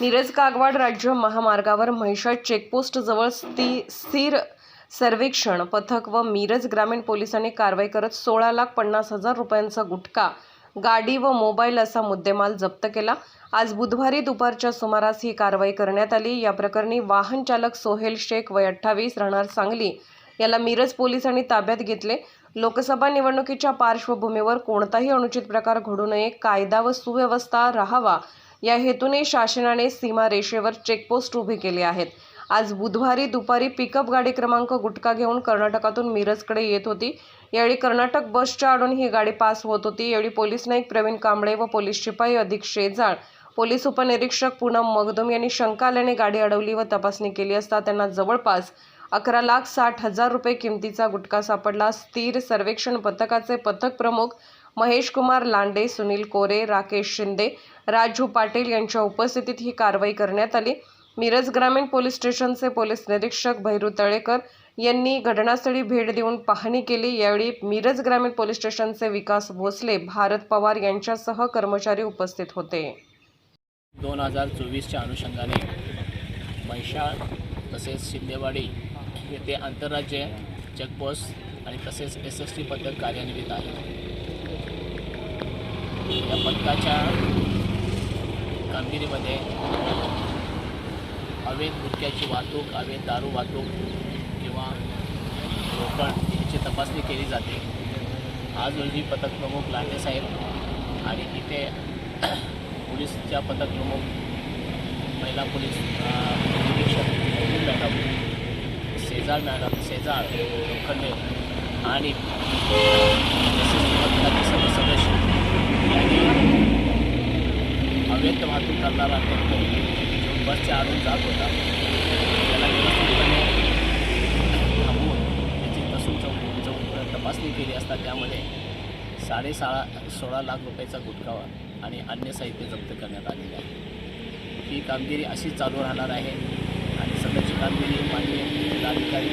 मिरज कागवाड राज्य महामार्गावर म्हैसाळ चेकपोस्टजवळ स्थिर स्थिर सर्वेक्षण पथक व मिरज ग्रामीण पोलिसांनी कारवाई करत सोळा लाख पन्नास हजार रुपयांचा गुटखा गाडी व मोबाईल असा मुद्देमाल जप्त केला. आज बुधवारी दुपारच्या सुमारास ही कारवाई करण्यात आली. या प्रकरणी वाहन चालक सोहेल शेख वय अठ्ठावीस राहणार सांगली. याला मिरज पोलिसांनी ताब्यात घेतले. लोकसभा निवडणुकीच्या पार्श्वभूमीवर कोणताही अनुचित प्रकार घडू नये कायदा व सुव्यवस्था राहावा या हेतूने शासनाने सीमारेषेवर चेकपोस्ट उभी केले आहेत. आज बुधवारी दुपारी पिकअप गाडी क्रमांक गुटखा घेऊन कर्नाटकातून मिरजकडे येत होती. यावेळी कर्नाटक बसच्या आडून ही गाडी पास होत होती. यावेळी पोलीस नाईक प्रवीण कांबळे व पोलीस शिपाई अधिक शेजाळ पोलीस उपनिरीक्षक पूनम मगदुम यांनी शंका आल्याने गाडी अडवली व तपासणी केली असता त्यांना जवळपास अकरा लाख साठ हजार रुपये किमतीचा गुटखा सापडला. स्थिर सर्वेक्षण पथकाचे पथक प्रमुख महेश कुमार लांडे सुनील कोरे राकेश शिंदे राजू पाटील यांच्या उपस्थितीत ही कारवाई करण्यात आली. मिरज ग्रामीण पोलीस स्टेशनचे पोलीस निरीक्षक भैरू तळेकर यांनी घटनास्थळी भेट देऊन पाहणी केली. यावेळी मिरज ग्रामीण पोलीस स्टेशनचे विकास भोसले भारत पवार यांच्यासह कर्मचारी उपस्थित होते. दोन हजार चोवीसच्या अनुषंगाने म्हैसाळ तसेच शिंदेवाडी येथे आंतरराज्य चेकपोस्ट आणि तसेच एस एस टी पथक कार्यान्वित आहे. या पथकाच्या कामगिरीमध्ये अवैध गुटख्याची वाहतूक अवैध दारू वाहतूक किंवा रोकड याची तपासणी केली जाते. आज रोजी पथक प्रमुख लांडे साहेब आणि इथे पोलीसच्या पथक प्रमुख महिला पोलीस निरीक्षक मॅडम शेजाळ मॅडम शेजाळ लोखंडे आणि SST पथकाचे सर्व सदस्य यांनी अवैध वाहतूक करणारा टेम्पो जो बसच्या आडून जात होता त्याला व्यवस्थितपणे थांबवून त्याची कसून चौ चौ तपासणी केली असता त्यामध्ये साडेसाळा सोळा लाख रुपयाचा गुटखावा आणि अन्य साहित्य जप्त करण्यात आलेले आहे. ही कामगिरी अशीच चालू राहणार आहे आणि सध्याची कामगिरी माननीय जिल्हाधिकारी